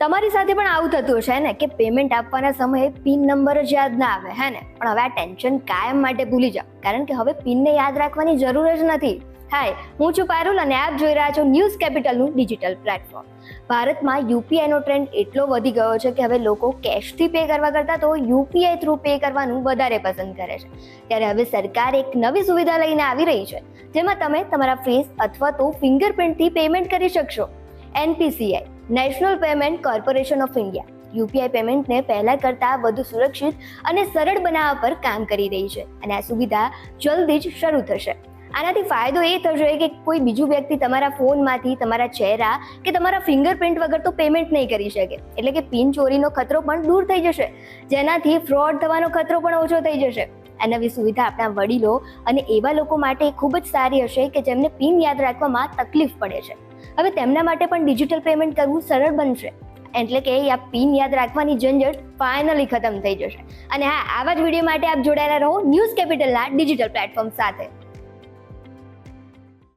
તમારી સાથે પણ આવું થતું હશે ને? કે પેમેન્ટ આપવાના સમયે પિન નંબર જ યાદ ના આવે, હે ને? પણ હવે આ ટેન્શન કાયમ માટે ભૂલી જાઓ, કારણ કે હવે પિનને યાદ રાખવાની જરૂર જ નથી. હાય, હું છું પારુલ અને આપ જોઈ રહ્યા છો ન્યૂઝ કેપિટલનું ડિજિટલ પ્લેટફોર્મ ભારતમાં યુપીઆઈનો ટ્રેન્ડ એટલો વધી ગયો છે કે હવે લોકો કેશથી પે કરવા કરતાં તો યુપીઆઈ થ્રુ પે કરવાનું વધારે પસંદ કરે છે. ત્યારે હવે સરકાર એક નવી સુવિધા લઈને આવી રહી છે, જેમાં તમે તમારા ફેસ અથવા તો ફિંગરપ્રિન્ટથી પેમેન્ટ કરી શકશો. NPCI national payment corporation of India. UPI પેમેન્ટને પહેલાં કરતાં વધુ સુરક્ષિત અને સરળ બનાવવા પર કામ કરી રહી છે અને આ સુવિધા જલ્દી જ શરૂ થશે. આનાથી ફાયદો એ થશે કે કોઈ બીજું વ્યક્તિ તમારા ફોનમાંથી તમારા ચહેરા કે તમારા ફિંગરપ્રિન્ટ વગર તો પેમેન્ટ નહીં કરી શકે. એટલે કે પિન ચોરીનો ખતરો પણ દૂર થઈ જશે. જેનાથી ફ્રોડ થવાનો ખતરો પણ ઓછો થઈ જશે. આ નવી સુવિધા આપણા વડીલો અને એવા લોકો માટે ખૂબ જ સારી હશે કે જેમને પિન યાદ રાખવામાં તકલીફ પડે છે. હવે તેમના માટે પણ ડિજિટલ પેમેન્ટ કરવું સરળ બનશે. એટલે કે આ પિન યાદ રાખવાની ઝંઝટ ફાઇનલી ખતમ થઈ જશે. અને હા, આવા જ વીડિયો માટે આપ જોડાયેલા રહો ન્યૂઝ કેપિટલના ડિજિટલ પ્લેટફોર્મ સાથે.